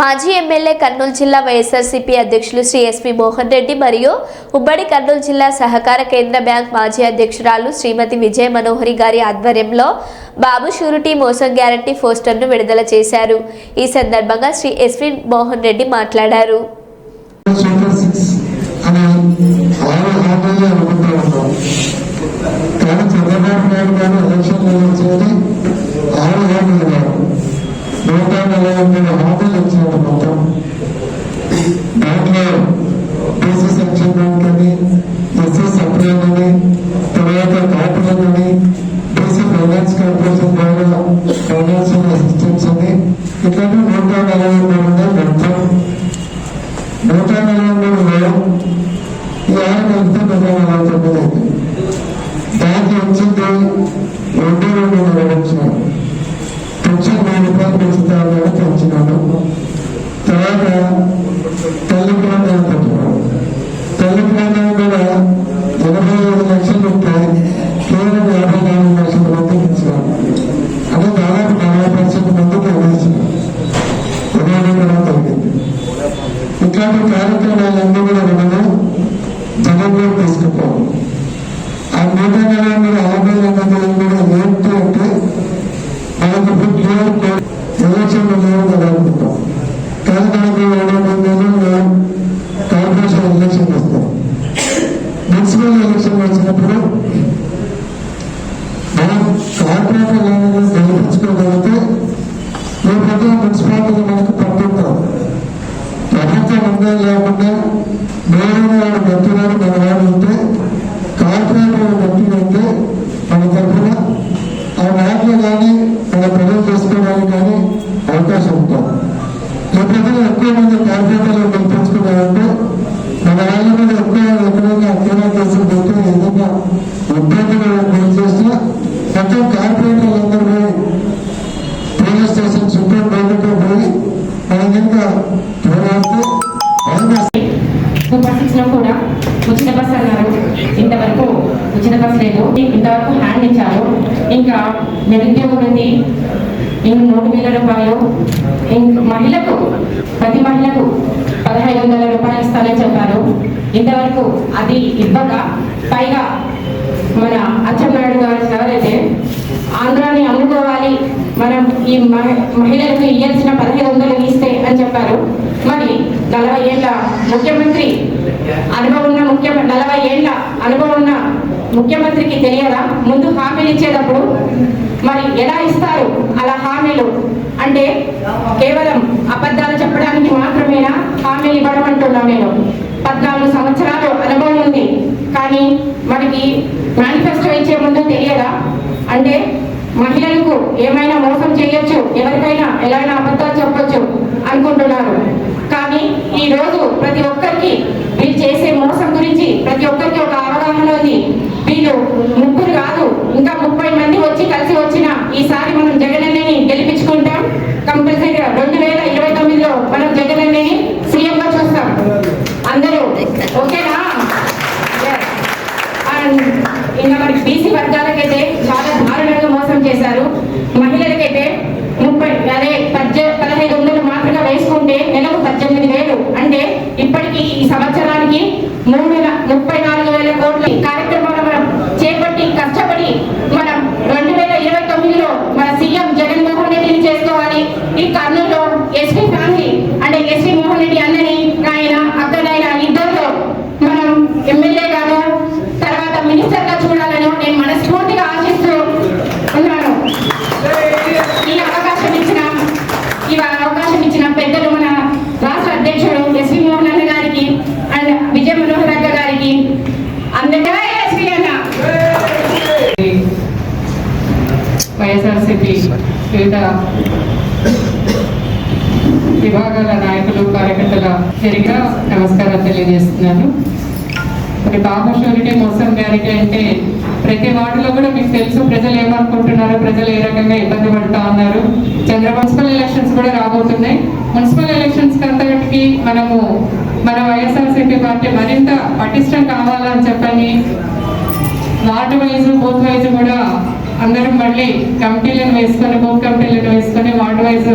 మాజీ ఎమ్మెల్యే కర్నూలు జిల్లా వైఎస్ఆర్సీపీ అధ్యక్షులు శ్రీ ఎస్పీ మోహన్ రెడ్డి మరియు ఉమ్మడి కర్నూలు జిల్లా సహకార కేంద్ర బ్యాంక్ మాజీ అధ్యక్షురాలు శ్రీమతి విజయ మనోహరి గారి ఆధ్వర్యంలో బాబు షూరిటీ మోసం గ్యారంటీ పోస్టర్ను విడుదల చేశారు. ఈ సందర్భంగా శ్రీ ఎస్పీ మోహన్ రెడ్డి మాట్లాడారు. ఆరు హామీలు కానీ చంద్రబాబు నాయుడు గారు ఎలక్షన్ వచ్చేది. ఆరు హామీలు ఇట్లాంటి కార్యక్రమాలన్నీ కూడా మనము జనంలో తీసుకుపోవాలి ఆ నూట నలభై మూడు హామీలు కూడా ఏంటి అంటే మనకు ఇప్పుడు క్లియర్ కోడ్ ఎలక్షన్ లేవు కదా అనుకుంటాం. కానీ మనకు ఏడో మందిలో కార్పొరేషన్ ఎలక్షన్ వస్తాం మున్సిపల్ ఎలక్షన్ వచ్చినప్పుడు మనం కార్పొరేటర్ లెవెల్లో గెలిపించుకోగలిగితే లేకపోతే మున్సిపాలిటీ మనకు పట్టుంటాం లేకుండా మేలైన వాడు గట్టినాడు మన వాడు ఉంటే కార్పొరేటర్ ఉచిత బస్ అన్నారు. ఇంతవరకు ఉచిత బస్ లేదు. ఇంతవరకు హ్యాండ్ ఇచ్చారు. ఇంకా నిరుద్యోగ వృద్ధి ఇంక మూడు వేల రూపాయలు ఇంక మహిళకు ప్రతి మహిళకు పదహైదు వందల రూపాయలు ఇస్తానని చెప్పారు. ఇంతవరకు అది ఇవ్వక పైగా మన అచ్చెన్నాయుడు గారు ఎవరైతే ఆంధ్రాని అమ్ముకోవాలి మనం ఈ మహి- మహిళలకు ఇవ్వాల్సిన పదిహేను వందలు ఇస్తే అని చెప్పారు. మరి నలభై ఏళ్ళ ముఖ్యమంత్రి నలభై ఏళ్ళ అనుభవం ఉన్న ముఖ్యమంత్రికి తెలియదా? ముందు హామీలు ఇచ్చేటప్పుడు మరి ఎలా ఇస్తారు అలా హామీలు? అంటే కేవలం అబద్ధాలు చెప్పడానికి మాత్రమేనా? హామీలు ఇవ్వడం అంటున్నా నేను. పద్నాలుగు సంవత్సరాలు అనుభవం ఉంది. కానీ మనకి మేనిఫెస్టో ఇచ్చే ముందు తెలియదా? అంటే మహిళలకు ఏమైనా మోసం చేయొచ్చు? ఎవరికైనా ఎలాంటి అబద్ధాలు చెప్పొచ్చు అనుకుంటున్నారు. వైఎస్ఆర్సీపీ వివిధ విభాగాల నాయకులు కార్యకర్తల జరిగా నమస్కారాలు తెలియజేస్తున్నాను. మరి బాబు షూరిటీ మోసం గ్యారెంటీ అంటే ప్రతి వార్డులో కూడా మీకు తెలుసు ప్రజలు ఏమనుకుంటున్నారు ప్రజలు ఏ రకంగా ఇబ్బంది పడుతూ ఉన్నారు. చంద్ర మున్సిపల్ ఎలక్షన్స్ కూడా రాబోతున్నాయి. మున్సిపల్ ఎలక్షన్స్ కంతటికి మనము మన వైఎస్ఆర్సీపీ పార్టీ మరింత పటిష్టం కావాలని చెప్పని వార్డు వైజ్ బూత్ వైజ్ కూడా అందరం మళ్ళీ కమిటీలను వేసుకొని బూత్ కమిటీలను వేసుకొని వార్డు వైజ్